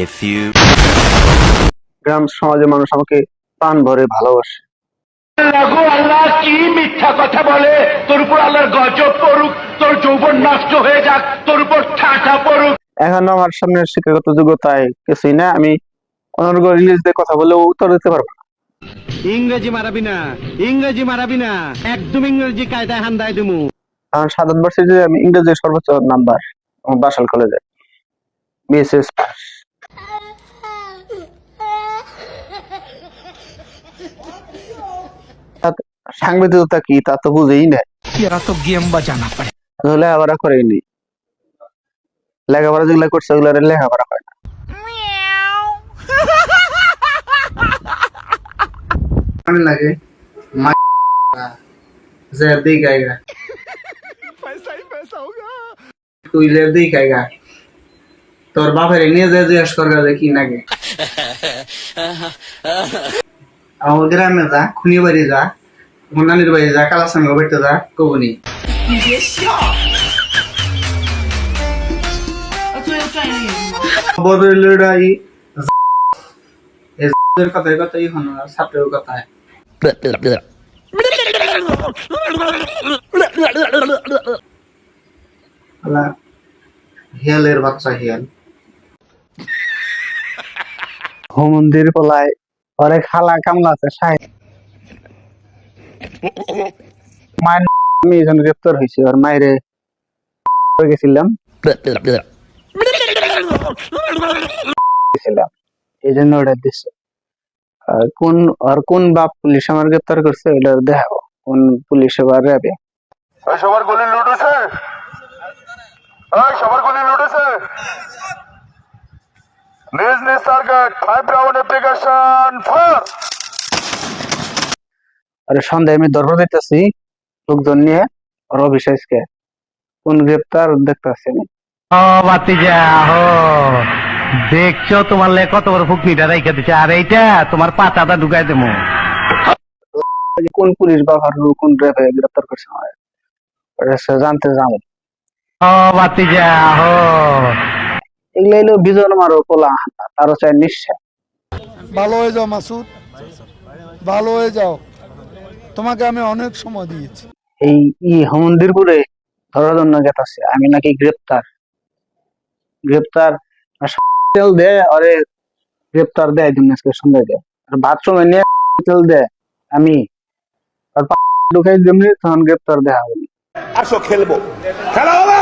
A few গ্রাম সমাজের মানুষ আমাকে প্রাণ ভরে ভালোবাসে। লাগো আল্লাহ কি মিথ্যা কথা বলে? তোর উপর আল্লাহর গজব পড়ুক তোর যৌবন নষ্ট হয়ে যাক তোর উপর ঠাটা পড়ুক। এখন আমার সামনে শিক্ষাগত যোগ্যতায় কিছুই না আমি অনর্গ ইংলিশ দিয়ে কথা বলেও উত্তর দিতে পারব না। ইংরেজি মারাবি না ইংরেজি মারাবি না একদম ইংরেজি কায়দায় হান্দায় দিমু। কারণ সাধারণ ভার্সিটিতে আমি ইংরেজি সর্বোচ্চ নাম্বার আমার বাসাল কলেজে বিএসএস পাস সাংবাদিকতা কি তা তো বুঝেই না तेरा तो गेम बजाना पड़ेगा লেখাপড়া করেনি লেখাপড়া যেগুলো করছে ওগুলো লেখাপড়া হয় না কেমন লাগে जहर दे खाएगा पैसा ही पैसा होगा कोई जहर दे खाएगा তোর বাপের নিয়ে যে জিজ্ঞেস করবে যে কি নাগে আমার গ্রামে যা, খুনি বাড়ি যা আমার নানির বাড়ি যা কালাসাঙ্গ বাড়িতে যা, কবনি। খবর লড়াই এর কথাই কথাই হন ছাত্রের কথায় হেলের বাচ্চা হেল হোমন্দির পলায় অরে খালা কামলা আছে? সাহেব মায়ের আমি এখন গ্রেপ্তার হয়েছি আর মায়েরে গেছিলাম। গেছিলাম। এই জন্য অর্ডার দিচ্ছে কোন, আর কোন বাপ পুলিশ আমার গ্রেপ্তার করছে ওইটা দেখাবো। কোন পুলিশ এবার র্যাবে। সবার গলি লুট উঠেছে সবার গলি লুট উঠেছে নিজ নিজ টার্গেট ফাইভ রাউন্ড অ্যাপ্লিকেশন আর সন্ধ্যায় আমি দরবার দিতেছি লোকজন নিয়ে রবি সাইজকে কোন গ্রেপ্তার দেখতেছি আমি। ও বাতিজা হো। দেখছ তোমার লে কত বড় ফুকনিটা রেখে দিছে আর এইটা তোমার পাতাটা ঢুকাই দেবো। কোন পুলিশ বা ভারত কোন র্যাবে গ্রেপ্তার করছে আমার সে জানতে যাব। ও বাতিজা হো। এগুলো বিজন মারো পোলা তারও চাই নিশ্চয়। ভালো হয়ে যাও মাসুদ। ভালো হয়ে যাও। তোমাকে আমি অনেক সময় দিয়েছি। এই ই মন্দিরপুরে ধরার জন্য গেতাছে আমি নাকি গ্রেপ্তার। গ্রেপ্তার তেল দে আরে গ্রেপ্তার দেয় দিন আজকে সন্ধ্যায় দে। আর বাথরুমে নিয়ে তেল দে আমি। আর পা- ঢুকাই তখন গ্রেপ্তার দেওয়া হবে। আসো খেলব। খেলো